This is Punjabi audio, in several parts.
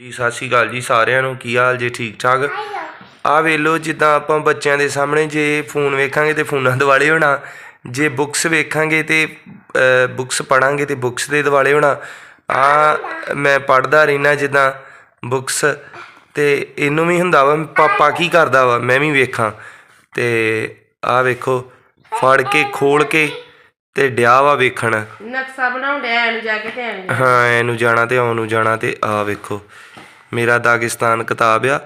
ਜੀ, ਸਤਿ ਸ਼੍ਰੀ ਅਕਾਲ ਜੀ ਸਾਰਿਆਂ ਨੂੰ। ਕੀ ਹਾਲ ਜੇ? ਠੀਕ ਠਾਕ? ਆ ਵੇਲੋ ਜਿੱਦਾਂ ਆਪਾਂ ਬੱਚਿਆਂ ਦੇ ਸਾਹਮਣੇ ਜੇ ਫੋਨ ਵੇਖਾਂਗੇ ਤੇ ਫੋਨਾਂ ਦਿਵਾਲੇ ਹੋਣਾ। ਜੇ ਬੁੱਕਸ ਵੇਖਾਂਗੇ ਤੇ ਬੁੱਕਸ ਪੜਾਂਗੇ ਤੇ ਬੁੱਕਸ ਦੇ ਦਿਵਾਲੇ ਹੋਣਾ। ਆ ਮੈਂ ਪੜਦਾ ਰਹਿਣਾ ਜਿੱਦਾਂ ਬੁੱਕਸ ਤੇ ਇਹਨੂੰ ਵੀ ਹੁੰਦਾ ਵਾ, ਪਾਪਾ ਕੀ ਕਰਦਾ ਵਾ, ਮੈਂ ਵੀ ਵੇਖਾਂ। ਤੇ ਆ ਵੇਖੋ, ਫੜ ਕੇ ਖੋਲ ਕੇ ਤੇ ਡਿਆ ਵਾ ਵੇਖਣ। ਨਕਸ਼ਾ ਬਣਾਉਣ ਡਿਆ ਐਨੂੰ ਜਾ ਕੇ ਜਾ ਹਾਂ ਇਹਨੂੰ ਜਾਣਾ ਤੇ ਉਹਨੂੰ ਜਾਣਾ ਤੇ ਆ ਵੇਖੋ। ਮੇਰਾ ਦਾਗਿਸਤਾਨ ਕਿਤਾਬ ਆ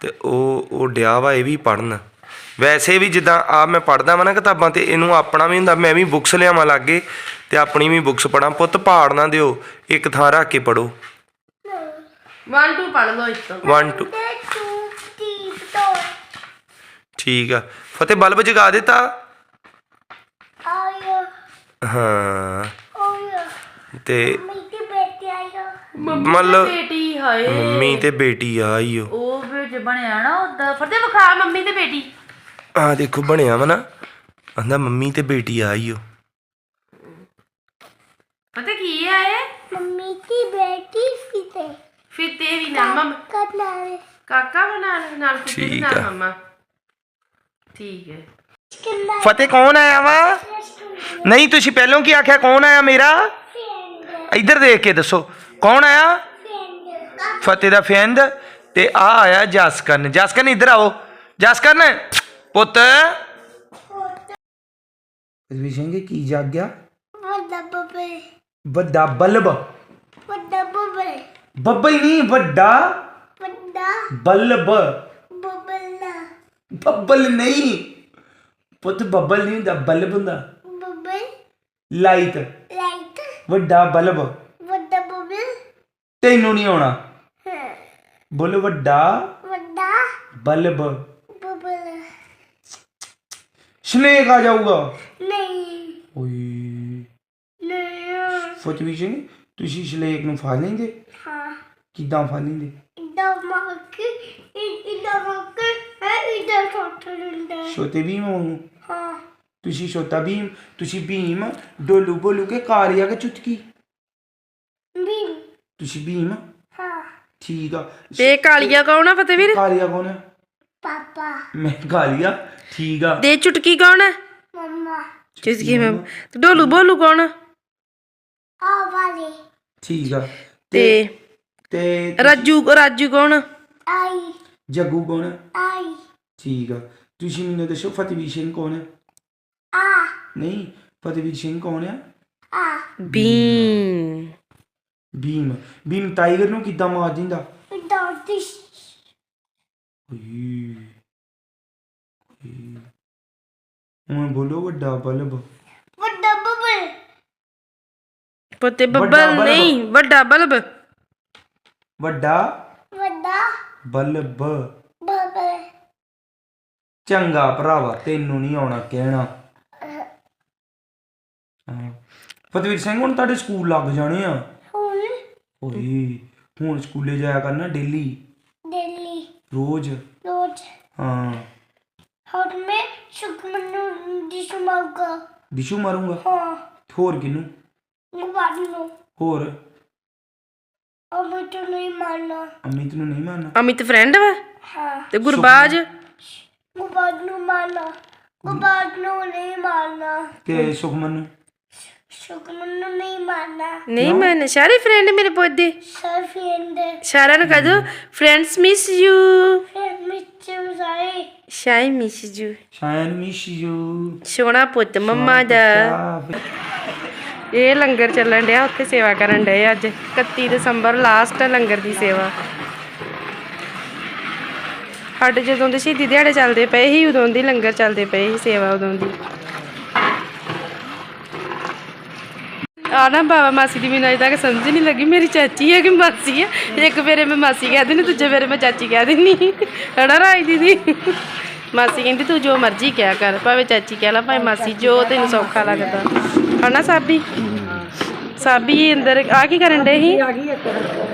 ਤੇ ਉਹ ਉਹ ਡਿਆ ਵਾ ਇਹ ਵੀ ਪੜਨ ਵੈਸੇ ਵੀ ਜਿੱਦਾਂ ਆ ਮੈਂ ਪੜਦਾ ਵਾਂ ਨਾ ਕਿਤਾਬਾਂ ਤੇ ਇਹਨੂੰ ਆਪਣਾ ਵੀ ਹੁੰਦਾ ਮੈਂ ਵੀ ਬੁੱਕਸ ਲਿਆਵਾਂ ਲਾਗੇ ਤੇ ਆਪਣੀ ਵੀ ਬੁੱਕਸ ਪੜਾਂ ਪੁੱਤ ਪਾੜ ਨਾ ਦਿਓ ਇੱਕ ਥਾਂ ਰੱਖ ਕੇ ਪੜੋ ਵਨ ਟੂ ਪੜ ਲਓ ਇਸ ਤੋਂ। 1 2 ਠੀਕ ਆ। ਫਤਿਹ ਬਲਬ ਜਗਾ ਦਿੱਤਾ? ਹਾਂ। ਤੇ ਮਤਲਬ ਬੇਟੀ ਹਾਏ। ਮੰਮੀ ਤੇ ਬੇਟੀ ਆਈ ਓ ਉਹ। ਵਿੱਚ ਬਣਿਆ ਨਾ ਉਹਦਾ ਫਤਿਹ ਵਿਖਾ ਮੰਮੀ ਤੇ ਬੇਟੀ। ਆ ਦੇਖੋ ਬਣਿਆ ਵਾ ਨਾ। ਆਂਦਾ ਮੰਮੀ ਤੇ ਬੇਟੀ ਆਈ ਓ ਫਤਿਹ ਕੀ ਹੈ ਇਹ? ਮੰਮੀ ਦੀ ਬੇਟੀ ਸੀ ਤੇ ਫਿਰ ਤੇ ਵੀ ਨਾ ਮੰਮ ਕਾਕਾ ਬਣਾ ਲੈ ਨਾਲ ਦੇ ਠੀਕ ਨਾਲ ਆ। ਮੰਮਾ। ਠੀਕ ਹੈ। ਫਤਿਹ ਕੌਣ ਆਇਆ ਵਾ? ਨਹੀਂ ਤੁਸੀਂ ਪਹਿਲਾਂ ਕੀ ਆਖਿਆ? ਕੌਣ ਆਇਆ ਮੇਰਾ? ਇੱਧਰ ਦੇਖ ਕੇ ਦੱਸੋ। ਕੌਣ ਆਇਆ? ਫਤਿਹ ਦਾ ਫਰੈਂਡ ਤੇ ਆ ਆਇਆ ਜਸਕਰਨ। ਜਸਕਰਨ ਇੱਧਰ ਆਓ। ਜਸਕਰਨ ਪੁੱਤ। ਵਿਸ਼ੇਂਗੇ ਕੀ ਜਾਗ ਗਿਆ ਵੱਡਾ ਬੱਬੇ। ਵੱਡਾ ਬਲਬ। ਵੱਡਾ ਬੱਬੇ। ਬੱਬਲ ਨਹੀਂ ਵੱਡਾ। ਵੱਡਾ ਬਲਬ। ਬੱਬਲਾ। ਬੱਬਲ ਨਹੀਂ। ਪੁੱਤ ਬੱਬਲ ਨਹੀਂ ਹੁੰਦਾ ਬਲਬ ਹੁੰਦਾ। ਬੱਬੇ ਲਾਈਟ। ਲਾਈਟ। ਵੱਡਾ ਬਲਬ। ਵੱਡਾ ਬੱਬੇ ਤੈਨੂੰ ਨਹੀਂ ਆਉਣਾ। ਹਾਂ। ਬੋਲ ਵੱਡਾ ਵੱਡਾ ਬਲਬ। ਬੱਬਲਾ। ਸਨੇਕ ਆ ਜਾਊਗਾ। ਨਹੀਂ। ਓਏ। ਨਹੀਂ ਫਤਵੀ ਸਿੰਘ ਤੁਸੀਂ ਸਲੇਕ ਨੂੰ ਫੜ ਲੈਂਦੇ? ਹਾਂ। ਕਿੱਦਾਂ ਫੜ ਲੈਂਦੇ? ਇਦਾਂ ਮੱਕ ਇਦਾਂ ਮੱਕ ਹੈ ਇਦਾਂ ਛੋਟਾ ਹੁੰਦਾ ਛੋਟੇ ਭੀਮ ਵਾਂਗੂ ਹਾਂ। ਤੁਸੀਂ ਛੋਟਾ ਭੀਮ ਤੁਸੀਂ ਭੀਮ ਡੋਲੂ ਬੋਲੂ ਕੇ ਕਾਰਿਆ ਕੇ ਚੁਟਕੀ। ਵੀ ਤੁਸੀਂ ਭੀਮ? ਹਾਂ। ਠੀਕ ਆ। ਤੇ ਕਾਲੀਆ ਕੌਣ ਆ ਫਤਿਹ ਵੀਰ ਕਾਰਿਆ ਕੌਣ ਹੈ ਪਾਪਾ। ਮੈਂ ਕਾਲੀਆ। ਠੀਕ ਆ। ਦੇ ਚੁਟਕੀ ਕੌਣ ਹੈ ਮਮਾ। ਜਿਸ ਕੀ ਮੈਂ ਤੇ ਡੋਲੂ ਬੋਲੂ ਕੌਣ ਆ? ਆ ਵਾਲੇ। ਠੀਕ ਆ। ਤੇ ਤੇ ਰਾਜੂ ਰਾਜੂ ਕੌਣ ਆ? ਆਈ। ਜੱਗੂ ਕੌਣ ਹੈ ਆਈ। ਠੀਕ ਆ। ਤੁਸੀਂ ਮੈਨੂੰ ਦੱਸੋ ਫਤਿਹਵੀਰ ਸਿੰਘ ਕੌਣ ਹੈ ਆ। ਨਹੀਂ ਫਤਿਹਵੀਰ ਸਿੰਘ ਕੌਣ ਹੈ ਆ। ਬੀਮ ਭੀਮ। ਭੀਮ ਟਾਈਗਰ ਨੂੰ ਕਿੱਦਾਂ ਮਾਰ ਦਿੰਦਾ? ਓਏ ਓਏ। ਹੁਣ ਬੋਲੋ ਵੱਡਾ ਬਲਬ। ਵੱਡਾ ਬੱਬਲ। ਪਤੇ ਬੱਬਲ ਬਲਬ। ਨਹੀਂ ਵੱਡਾ ਬਲਬ। ਵੱਡਾ ਵੱਡਾ ਬਲਬ। ਬੱਬਲ। ਚੰਗਾ ਭਰਾਵਾ ਤੈਨੂੰ ਨਹੀਂ ਆਉਣਾ ਕਹਿਣਾ। ਹਾਂ। ਫਤਿਹਵੀਰ ਸਿੰਘ ਹੁਣ ਤੁਹਾਡੇ ਸਕੂਲ ਲੱਗ ਜਾਣੇ ਆ। ਹੁਣ? ਓਏ ਹੁਣ ਸਕੂਲੇ ਜਾਇਆ ਕਰਨਾ ਡੇਲੀ? ਦਿੱਲੀ ਰੋਜ਼? ਰੋਜ਼। ਹਾਂ। ਹੁਣ ਮੈਂ ਸੁਖਮਨ ਨੂੰ ਦਿਸ ਮਾਊਗਾ ਦਿਸ਼ੂ ਮਾਰੂੰਗਾ? ਹਾਂ। ਹੋਰ ਕਿਨੂੰ ਨੂੰ। ਹੋਰ? ਅਮਰ ਤੋਂ ਨਹੀਂ ਮਾਰਨਾ। ਅਮਿਤ ਨੂੰ ਨਹੀਂ ਮਾਰਨਾ? ਅਮਿਤ ਫਰੈਂਡ ਵਾ? ਹਾਂ। ਤੇ ਗੁਰਬਾਜ? ਮੁਬਾਰਕ ਨੂੰ ਮਾਰਨਾ। ਮੁਬਾਰਕ ਨੂੰ ਨਹੀਂ ਮਾਰਨਾ। ਤੇ ਸੁਖਮਨ ਨੂੰ? ਸੁਖਮਨ ਨੂੰ ਨਹੀਂ ਮਾਰਨਾ। ਨਹੀਂ ਸਾਰੇ ਫਰੈਂਡ ਮੇਰੇ ਪੌਦੇ ਸਰ ਫਰੈਂਡ ਸਾਰਿਆਂ ਨੂੰ ਕਹਿ ਦੋ ਫਰੈਂਡਸ ਮਿਸ ਯੂ ਫਿਰ ਮਿੱਚੂ ਸਾਰੇ। ਸ਼ਾਈ ਮਿਸ ਯੂ ਸ਼ਾਇਨ ਮਿਸ ਯੂ ਸੋਹਣਾ ਪੁੱਤ ਮੰਮਾ ਦਾ। ਇਹ ਲੰਗਰ ਚੱਲਣ ਡਿਆ ਉੱਥੇ ਸੇਵਾ ਕਰਨ ਡਏ ਅੱਜ। 31 ਦਸੰਬਰ ਲਾਸਟ ਲੰਗਰ ਦੀ ਸੇਵਾ। ਸਾਡੇ ਜਦੋਂ ਦੇ ਸ਼ਹੀਦੀ ਦਿਹਾੜੇ ਚੱਲਦੇ ਪਏ ਸੀ ਉਦੋਂ ਦੀ ਲੰਗਰ ਚੱਲਦੇ ਪਏ ਸੀ ਸੇਵਾ ਉਦੋਂ ਦੀ। ਆ ਨਾ ਬਾਬਾ ਮਾਸੀ ਦੀ ਮੈਨੂੰ ਅਜੇ ਤੱਕ ਸਮਝ ਨਹੀਂ ਲੱਗੀ। ਮੇਰੀ ਚਾਚੀ ਹੈ ਕਿ ਮਾਸੀ ਹੈ? ਇੱਕ ਫੇਰੇ ਮੈਂ ਮਾਸੀ ਕਹਿ ਦਿੰਦੀ, ਦੂਜੇ ਫੇਰੇ ਮੈਂ ਚਾਚੀ ਕਹਿ ਦਿੰਦੀ। ਹਣਾ ਰਾਜ ਦੀਦੀ? ਮਾਸੀ ਕਹਿੰਦੀ, ਤੂੰ ਜੋ ਮਰਜ਼ੀ ਕਿਹਾ ਕਰ, ਭਾਵੇਂ ਚਾਚੀ ਕਹਿ ਲਾ, ਭਾਵੇਂ ਮਾਸੀ ਜੋ, ਤੈਨੂੰ ਸੌਖਾ ਲੱਗਦਾ। ਹਨਾ ਸਾਬੀ? ਸਾਬੀ ਅੰਦਰ ਆ ਕੀ ਕਰਨ ਡੇ ਸੀ?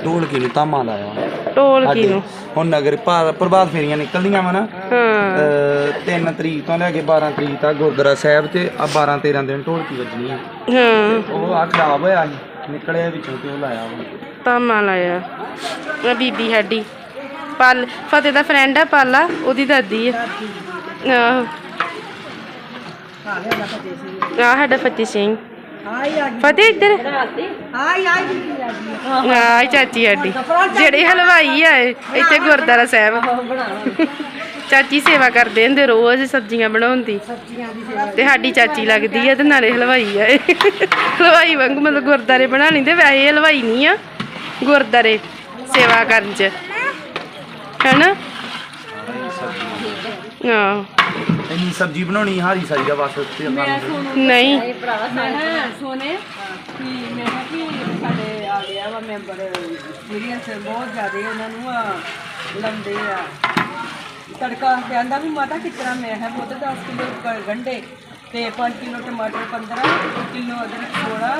ਢੋਲਕੀ ਨੂੰ ਤਾਮਾ ਲਾਇਆ? ਢੋਲਕੀ ਨੂੰ ਹੁਣ ਨਗਰ ਭਾ- ਪ੍ਰਭਾਤ ਫੇਰੀਆਂ ਨਿਕਲਦੀਆਂ ਵਾ ਨਾ। ਹਾਂ। 3 ਤਰੀਕ ਤੋਂ ਲੈ ਕੇ 12 ਤਰੀਕ ਤੱਕ ਗੁਰਦੁਆਰਾ ਸਾਹਿਬ ਤੇ ਆ 12 13 ਦਿਨ ਢੋਲਕੀ ਵੱਜਣੀ ਆ। ਹਾਂ। ਉਹ ਆ ਖਰਾਬ ਹੋਇਆ ਸੀ ਨਿਕਲਿਆ ਵਿੱਚੋਂ ਤੇ ਉਹ ਲਾਇਆ ਵਾ। ਤਾਮਾ ਲਾਇਆ। ਆ ਬੀਬੀ ਸਾਡੀ। ਪਲ ਫਤਿਹ ਦਾ ਫਰੈਂਡ ਆ ਪਾਲਾ ਉਹਦੀ ਦਾਦੀ ਆ। ਆਹੋ। ਆ ਸਾਡਾ ਫਤਿਹ ਸਿੰਘ। ਫਤਿਹ ਇੱਧਰ। ਆਈ ਚਾਚੀ ਸਾਡੀ। ਜਿਹੜੇ ਹਲਵਾਈ ਆ ਇਹ, ਇੱਥੇ ਗੁਰਦਾਰਾ ਸਾਹਿਬ। ਚਾਚੀ ਸੇਵਾ ਕਰਦੇ ਹੁੰਦੇ ਰੋਜ਼ ਸਬਜ਼ੀਆਂ ਬਣਾਉਂਦੀ ਤੇ ਸਾਡੀ ਚਾਚੀ ਲੱਗਦੀ ਆ ਤੇ ਨਾਲੇ ਹਲਵਾਈ ਆ ਇਹ। ਹਲਵਾਈ ਵਾਂਗ ਮਤਲਬ ਗੁਰਦਾਰੇ ਬਣਾ ਲੈਂਦੇ ਵੈਸੇ ਇਹ ਹਲਵਾਈ ਨਹੀਂ ਆ ਗੁਰਦਾਰੇ ਸੇਵਾ ਕਰਨ ਚ। ਹੈਨਾ? ਹਾਂ। ਇੰਨੀ ਸਬਜ਼ੀ ਬਣਾਉਣੀ ਹਾਰੀ ਸਾਰੀ ਦਾ ਬਸ ਨਹੀਂ ਮੈਂ ਕਿਹਾ ਸੋਨੇ ਕਿ ਮੈਂ ਕਿਹਾ ਕਿ ਸਾਡੇ ਆ ਗਿਆ ਵਾ ਮੈਂਬਰ ਐਕਸਪੀਰੀਅੰਸ ਬਹੁਤ ਜ਼ਿਆਦੇ ਉਹਨਾਂ ਨੂੰ ਆ ਲੰਦੇ ਆ। ਤੜਕਾ ਕਹਿੰਦਾ ਵੀ ਮਾਤਾ ਤਰ੍ਹਾਂ ਮੈਂ ਹੈ ਬਹੁਤ 10 ਕਿਲੋ ਗੰਢੇ ਤੇ 5 ਕਿਲੋ ਟਮਾਟਰ 15 ਕਿਲੋ ਅਦਰਕ 16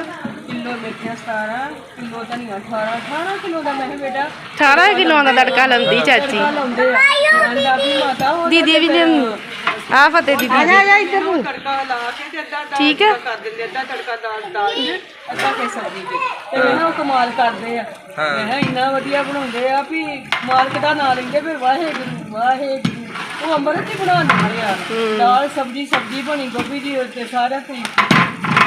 ਕਿਲੋ ਮਿਰਚਾਂ 17 ਕਿਲੋ ਧਨੀਆ 18 18 ਕਿਲੋ ਦਾ ਮੈਂ ਕਿਹਾ ਬੇਟਾ। 18 ਕਿਲੋਆਂ ਦਾ ਤੜਕਾ ਲਾਉਂਦੀ ਚਾਚੀ। ਤੜਕਾ ਲਾਉਂਦੇ ਆ। ਕਹਿੰਦਾ ਵੀ ਮਾਤਾ ਉਹ ਦੀਦੀ ਵੀ ਲਿਆਉਂਦੀ ਆ ਫਤਿਹ ਦੀਦੀ। ਜੀ ਇੱਧਰ ਨੂੰ। ਤੜਕਾ ਲਾ ਕੇ ਤੇ ਅੱਧਾ ਠੀਕ ਹੈ। ਕਰ ਦਿੰਦੇ ਅੱਧਾ ਤੜਕਾ ਦਾਲ ਦਾਲ ਚ ਅੱਧਾ ਕੇ ਸਬਜ਼ੀ ਚ ਤੇ ਕਿਹਾ ਉਹ ਕਮਾਲ ਕਰਦੇ ਆ। ਮੈਂ ਕਿਹਾ ਇੰਨਾ ਵਧੀਆ ਬਣਾਉਂਦੇ ਆ ਵੀ ਮਾਲਕ ਦਾ ਨਾਂ ਲੈਂਦੇ ਫਿਰ ਵਾਹਿਗੁਰੂ ਵਾਹਿਗੁਰੂ। ਉਹ ਅੰਮ੍ਰਿਤ ਹੀ ਬਣਾ ਦਿੰਦੇ ਆ। ਦਾਲ ਸਬਜ਼ੀ ਸਬਜ਼ੀ ਬਣੀ ਗੋਭੀ ਦੀ ਤੇ ਸਾਰਾ ਤੇ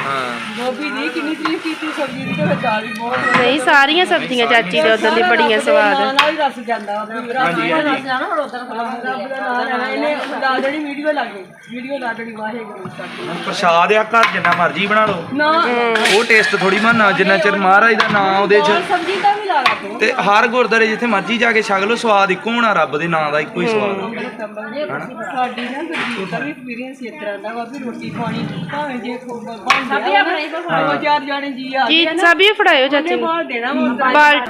ਹਾਂ ਗੋਭੀ ਦੀ ਕਿੰਨੀ ਤਾਰੀਫ ਕੀਤੀ ਸਬਜ਼ੀ ਦੀ? ਤੇ ਫਿਰ ਦਾਲ ਵੀ ਬਹੁਤ ਵਧੀਆ। ਨਹੀਂ ਸਾਰੀਆਂ ਸਬਜ਼ੀਆਂ ਚਾਚੀ ਦੇ ਉਦੋਂ ਦੀ ਬੜੀਆਂ ਸਵਾਦ। ਨਾਂ ਨਾਲ ਹੀ ਰਸ ਜਾਂਦਾ ਵਾ। ਵੀ ਰੱਬ ਦਾ ਰਸ ਜਾਣਾ ਹੁਣ ਉਧਰ ਰੱਬ ਦਾ ਨਾਂ ਲੈਣਾ ਇਹਨੇ ਲਾ ਦੇਣੀ ਵੀਡੀਓ ਲਾ ਕੇ ਵੀਡੀਓ ਲਾ ਦੇਣੀ ਵਾਹਿਗੁਰੂ ਸਾਹਿਬ ਪ੍ਰਸ਼ਾਦ ਆ ਘਰ ਜਿੰਨਾ ਮਰਜ਼ੀ ਬਣਾ ਲਓ। ਨਾ। ਉਹ ਟੇਸਟ ਥੋੜੀ ਬਣਨਾ ਜਿੰਨਾ ਚਿਰ ਮਹਾਰਾਜ ਦਾ ਨਾਮ ਉਹਦੇ 'ਚ ਦਾਲ ਸਬਜ਼ੀ ਦਾ ਵੀ ਲਾ ਲਾ ਤੂੰ। ਤੇ ਹਰ ਗੁਰਦਾਰੇ ਜਿੱਥੇ ਮਰਜ਼ੀ ਜਾ ਕੇ ਛਕ ਲਓ ਸਵਾਦ ਇੱਕੋ ਹੋਣਾ ਰੱਬ ਦੇ ਨਾਮ ਦਾ ਇੱਕੋ ਹੀ ਸਵਾਦ ਆ। ਸਾਡੀ ਨਾ ਗੁਰਜੀਤ ਦਾ ਵੀ ਐਕਸਪੀਰੀਅੰਸ ਇਸ ਤਰ੍ਹਾਂ ਦਾ ਵਾ ਵੀ ਰੋਟੀ ਖਾਣੀ ਭਾਵੇਂ ਜੇ ਖੋ- ਬਣ ਜਾਏ ਦੋ ਚਾਰ ਜਾਣੇ ਜੀ ਆ ਜੀ ਗਏ ਨਾ। ਸਭ ਹੀ ਫੜਾਇਓ ਚਾਚੀ ਨੂੰ? ਬਾਹਰ ਦੇਣਾ ਵਾ। ਬਾਲ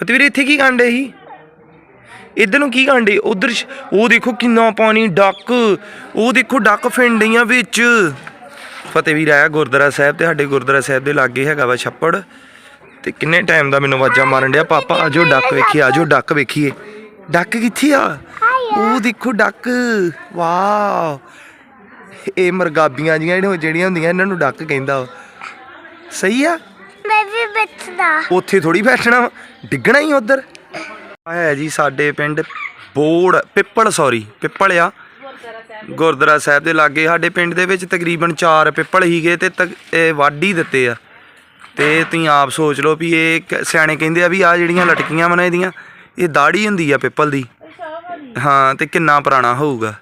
ਫਤਿਹਵੀਰ ਇੱਥੇ ਕੀ ਕਾਂਡੇ ਸੀ? ਇੱਧਰ ਨੂੰ ਕੀ ਕਾਂਡੇ ਉਧਰ ਉਹ ਦੇਖੋ ਕਿੰਨਾ ਪਾਣੀ ਡੱਕ। ਉਹ ਦੇਖੋ ਡੱਕ ਫਿੰਡੀਆਂ ਵਿੱਚ। ਫਤਿਹਵੀਰ ਆਇਆ ਗੁਰਦੁਆਰਾ ਸਾਹਿਬ ਤੇ ਸਾਡੇ ਗੁਰਦੁਆਰਾ ਸਾਹਿਬ ਦੇ ਲਾਗੇ ਹੈਗਾ ਵਾ ਛੱਪੜ। ਤੇ ਕਿੰਨੇ ਟਾਈਮ ਦਾ ਮੈਨੂੰ ਆਵਾਜ਼ਾਂ ਮਾਰਨ ਡਿਆ? ਪਾਪਾ ਆਜੋ ਡੱਕ ਵੇਖੀਏ ਆਜੋ ਡੱਕ ਵੇਖੀਏ। ਡੱਕ ਕਿੱਥੇ ਆ? ਉਹ ਦੇਖੋ ਡੱਕ। ਵਾਓ। ਇਹ ਮਰਗਾਬੀਆਂ ਜੀਆਂ ਜਿਹੜੀਆਂ ਜਿਹੜੀਆਂ ਹੁੰਦੀਆਂ ਇਹਨਾਂ ਨੂੰ ਡੱਕ ਕਹਿੰਦਾ ਵਾ। ਸਹੀ ਆ? ਮੈਂ ਵੀ ਬੱਚਦਾ। ਉੱਥੇ ਥੋੜੀ ਬੈਠਣਾ ਵਾ, ਡਿੱਗਣਾ ਹੀ ਉਧਰ। ਆ ਹੈ ਜੀ ਸਾਡੇ ਪਿੰਡ ਬੋੜ ਪਿੱਪਲ ਸੌਰੀ ਪਿੱਪਲ ਆ। ਗੁਰਦੁਆਰਾ ਸਾਹਿਬ ਦੇ ਲਾਗੇ, ਸਾਡੇ ਪਿੰਡ ਦੇ ਵਿੱਚ ਤਕਰੀਬਨ 4 ਪਿੱਪਲ ਹੀਗੇ ਤੇ ਤਕ- ਇਹ ਵਾਢੀ ਦਿੱਤੇ ਆ। ਤੇ ਤੁਸੀਂ ਆਪ ਸੋਚ ਲਓ ਵੀ ਇਹ ਕ- ਸਿਆਣੇ ਕਹਿੰਦੇ ਆ ਵੀ ਆ ਜਿਹੜੀਆਂ ਲਟਕੀਆਂ ਵਾ ਨਾ ਇਹਦੀਆਂ, ਇਹ ਦਾੜੀ ਹੁੰਦੀ ਆ ਪਿੱਪਲ ਦੀ। ਹਾਂ, ਤੇ ਕਿੰਨਾ ਪੁਰਾਣਾ ਹੋਊਗਾ।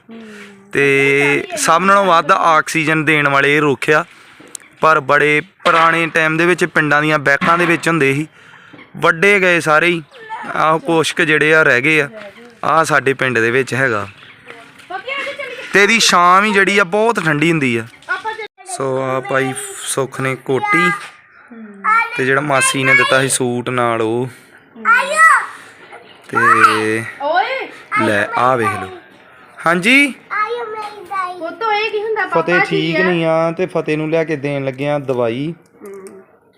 ਤੇ ਸਭ ਨਾਲੋਂ ਵੱਧ ਆਕਸੀਜਨ ਦੇਣ ਵਾਲੇ ਇਹ ਰੁੱਖ ਆ। ਪਰ ਬੜੇ ਪੁਰਾਣੇ ਟਾਈਮ ਦੇ ਵਿੱਚ ਪਿੰਡਾਂ ਦੀਆਂ ਬੈਕਾਂ ਦੇ ਵਿੱਚ ਹੁੰਦੇ ਸੀ। ਵੱਡੇ ਗਏ ਸਾਰੇ ਹੀ। ਆਹ ਕੁਛ ਜਿਹੜੇ ਆ ਰਹਿ ਗਏ ਆ। ਆ ਸਾਡੇ ਪਿੰਡ ਦੇ ਵਿੱਚ ਹੈਗਾ। ਤੇ ਇਹਦੀ ਛਾਂ ਵੀ ਜਿਹੜੀ ਆ ਬਹੁਤ ਠੰਡੀ ਹੁੰਦੀ ਆ। ਸੋ ਆ ਭਾਈ ਸੁੱਖ ਨੇ ਕੋਟੀ ਤੇ ਜਿਹੜਾ ਮਾਸੀ ਨੇ ਦਿੱਤਾ ਸੀ ਸੂਟ ਨਾਲ ਉਹ। ਤੇ ਓਏ ਲੈ ਆ ਵੇਖ ਲਓ। ਹਾਂਜੀ? ਆਇਓ ਮੇਰੀ ਦਾਈ। ਉਹ ਤੋਂ ਇਹ ਕੀ ਹੁੰਦਾ ਪਾਪਾ ਫਤਿਹ ਠੀਕ ਨਹੀਂ ਆ ਤੇ ਫਤਿਹ ਨੂੰ ਲਿਆ ਕੇ ਦੇਣ ਲੱਗਿਆ ਦਵਾਈ।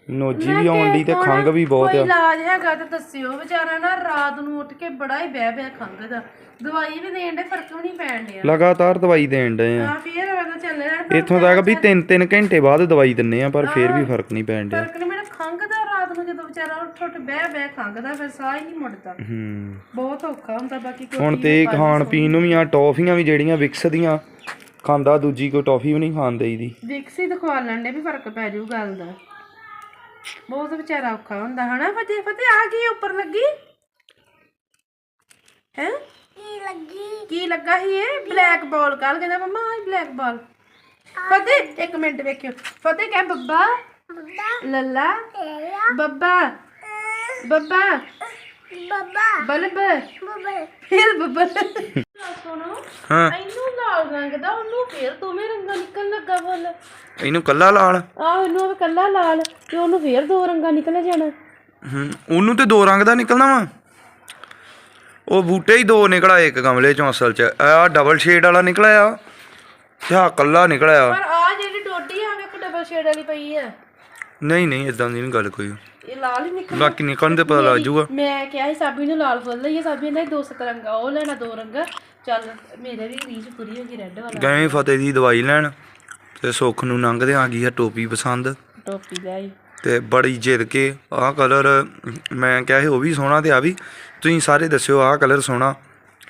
ਨੋਜੀ ਵੀ ਆਉਣ ਦੀ ਤੇ ਖੰਗ ਵੀ ਬਹੁਤ ਕੋਈ ਆ। ਇਲਾਜ ਹੈਗਾ ਤੇ ਦੱਸਿਓ ਵਿਚਾਰਾ ਨਾ ਰਾਤ ਨੂੰ ਉੱਠ ਕੇ ਬੜਾ ਹੀ ਬਹਿ ਬਹਿ ਖੰਗਦਾ ਦਵਾਈ ਵੀ ਦੇਣ ਦੇ ਫ਼ਰਕ ਵੀ ਨਹੀਂ ਪੈਣ ਡਿਆ। ਲਗਾਤਾਰ ਦਵਾਈ ਦੇਣ ਡਏ ਆ। ਆ ਫੇਰ ਉਹਦਾ ਚੱਲ ਰਿਹਾ ਇੱਥੋਂ ਤੱਕ ਵੀ 3-3 ਘੰਟੇ ਬਾਅਦ ਦਵਾਈ ਦਿੰਨੇ ਆ ਪਰ ਫੇਰ ਵੀ ਫ਼ਰਕ ਨਹੀਂ ਪੈਣ ਡਿਆ। ਫ਼ਰਕ ਨਹੀਂ ਮੈਨੂੰ ਖੰਗਦਾ ਰਾਤ ਨੂੰ ਜਦੋਂ ਵਿਚਾਰਾ ਉੱਠ ਉੱਠ ਬਹਿ ਬਹਿ ਖੰਗਦਾ ਫਿਰ ਸਾਹ ਹੀ ਨਹੀਂ ਮੁੜਦਾ। ਹੂੰ। ਬਹੁਤ ਔਖਾ ਹੁੰਦਾ ਬਾਕੀ ਕੋਈ ਹੁਣ ਤੇ ਖਾਣ ਪੀਣ ਨੂੰ ਵੀ ਆ ਟੌਫੀਆਂ ਵੀ ਜਿਹੜੀਆਂ ਵਿਕਸ ਦੀਆਂ ਖਾਂਦਾ ਦੂਜੀ ਕੋਈ ਟੌਫੀ ਵੀ ਨਹੀਂ ਖਾਣ ਦੇਈਦੀ। ਵਿਕਸੀ ਦਿਖਵਾ ਲੈਣ ਦੇ ਵੀ ਫ਼ਰਕ ਪੈ ਜਾਊ ਗੱਲ ਦਾ। ਬਹੁਤ ਵਿਚਾਰਾ ਔਖਾ ਹੁੰਦਾ ਹਨਾ? ਫਤਿਹ ਫਤਿਹ ਆ ਕੀ ਉੱਪਰ ਲੱਗੀ। ਹੈ? ਕੀ ਲੱਗੀ? ਕੀ ਲੱਗਾ ਸੀ ਇਹ? ਬਲੈਕ ਬਾਲ ਕੱਲ ਕਹਿੰਦਾ ਮੰਮਾ ਆ ਬਲੈਕ ਬਾਲ। ਫਤਿਹ ਇੱਕ ਮਿੰਟ ਵੇਖਿਓ। ਫਤਿਹ ਕਹਿ ਬੱਬਾ ਬੱਬਾ ਲੱਲਾ ਤੇਰਾ। ਬੱਬਾ ਬੱਬਾ ਬੱਬਾ ਬਲਬ। ਬੱਬਾ। ਫਿਰ ਬੱਬਾ ਸੁਣੋ ਹਾਂ ਇਹਨੂੰ ਲਾਲ ਰੰਗ ਦਾ ਉਹਨੂੰ ਫੇਰ ਦੋਵੇਂ ਰੰਗਾਂ ਨਿਕਲਣ ਲੱਗਾ ਫੁੱਲ ਇਹਨੂੰ ਕੱਲਾ ਲਾਲ? ਆਹ ਇਹਨੂੰ ਉਹ ਕੱਲਾ ਲਾਲ ਤੇ ਉਹਨੂੰ ਫੇਰ ਦੋ ਰੰਗਾਂ ਨਿਕਲ ਜਾਣਾ। ਹੂੰ ਉਹਨੂੰ ਤੇ ਦੋ ਰੰਗ ਦਾ ਨਿਕਲਣਾ ਵਾ? ਉਹ ਬੂਟੇ ਹੀ ਦੋ ਨਿਕਲਾ ਇੱਕ ਗਮਲੇ ਚੋਂ ਅਸਲ ਚ। ਆ ਡਬਲ ਸ਼ੇਡ ਵਾਲਾ ਨਿਕਲਿਆ। ਤੇ ਆ ਕੱਲਾ ਨਿਕਲਿਆ। ਪਰ ਆ ਜਿਹੜੀ ਡੋਡੀ ਆ ਵੇਖ ਡਬਲ ਸ਼ੇਡ ਵਾਲੀ ਪਈ ਆ। ਨਹੀਂ ਨਹੀਂ ਇਦਾਂ ਦੀ ਨਹੀਂ ਗੱਲ ਕੋਈ। ਇਹ ਲਾਲ ਹੀ ਨਿਕਲ ਬਾਕੀ ਨਿਕਲਣ ਤੇ ਪਤਾ ਲੱਗ ਜਾਊਗਾ। ਮੈਂ ਕਿਹਾ ਸੀ ਸਾਬੀ ਨੂੰ ਲਾਲ ਫੁੱਲ ਲਈਏ। ਸਾਬੀ ਨੇ ਦੋ ਸਤਰੰਗਾ ਉਹ ਲੈਣਾ ਦੋ ਰੰਗਾ। ਚੱਲ ਮੇਰੇ ਵੀ ਰੀਝ ਪੂਰੀ ਹੋ ਗਈ ਰੈੱਡ ਵਾਲਾ। ਗਏ ਫਤਿਹ ਦੀ ਦਵਾਈ ਲੈਣ ਤੇ ਸੁੱਖ ਨੂੰ ਲੰਘਦੇ ਆ ਗਈ ਆ ਟੋਪੀ ਪਸੰਦ। ਟੋਪੀ ਤੇ ਬੜੀ ਜਿੱਦ ਕੇ ਆਹ ਕਲਰ ਮੈਂ ਕਿਹਾ ਸੀ ਉਹ ਵੀ ਸੋਹਣਾ ਤੇ ਆ ਵੀ ਤੁਸੀਂ ਸਾਰੇ ਦੱਸਿਓ ਆਹ ਕਲਰ ਸੋਹਣਾ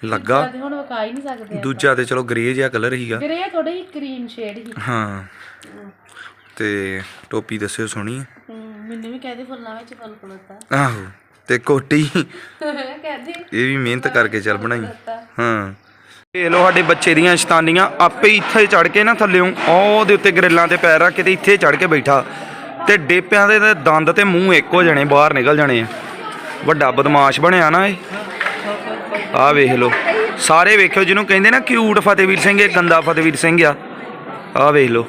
ਲੱਗਾ। ਤੇ ਹੁਣ ਵਿਖਾ ਹੀ ਨਹੀਂ ਸਕਦੇ ਦੂਜਾ ਤੇ ਚਲੋ ਗ੍ਰੇ ਜਿਹਾ ਕਲਰ ਹੀਗਾ ਗਰੇ ਥੋੜੀ ਕਰੀਮ ਸ਼ੇਡ ਹੀ। ਹਾਂ। ਤੇ ਟੋਪੀ ਦੱਸਿਓ ਸੋਹਣੀ। ਹੈ। ਮੈਨੂੰ ਵੀ ਕਹਦੇ ਫੁੱਲਾਂ ਵਿੱਚ ਫੁੱਲ ਖਲੋਤਾ। ਆਹੋ। ਤੇ ਕੋਟੀ। ਕਹਦੇ ਇਹ ਵੀ ਮਿਹਨਤ ਕਰਕੇ ਚੱਲ ਬਣਾਈ। ਹਾਂ। ਇਹ ਲੋ ਸਾਡੇ ਬੱਚੇ ਦੀਆਂ ਸ਼ਤਾਨੀਆਂ ਆਪੇ ਹੀ ਇੱਥੇ ਚੜ ਕੇ ਨਾ ਥੱਲਿਓਂ ਉਹ ਦੇ ਉੱਤੇ ਗਰਿੱਲਾਂ ਤੇ ਪੈਰ ਰੱਖ ਕੇ ਤੇ ਇੱਥੇ ਚੜ ਕੇ ਬੈਠਾ। ਤੇ ਡੇਪਿਆਂ ਦੇ ਦੰਦ ਤੇ ਮੂੰਹ ਇੱਕ ਹੋ ਜਾਣੇ ਬਾਹਰ ਨਿਕਲ ਜਾਣੇ ਆ। ਵੱਡਾ ਬਦਮਾਸ਼ ਬਣਿਆ ਨਾ ਇਹ। ਆਹ ਵੇਖ ਲੋ ਸਾਰੇ ਵੇਖਿਓ ਜਿਹਨੂੰ ਕਹਿੰਦੇ ਨਾ ਕਿਊਟ ਫਤਿਹਵੀਰ ਸਿੰਘ ਇਹ ਗੰਦਾ ਫਤਿਹਵੀਰ ਸਿੰਘ ਆ। ਆਹ ਵੇਖ ਲੋ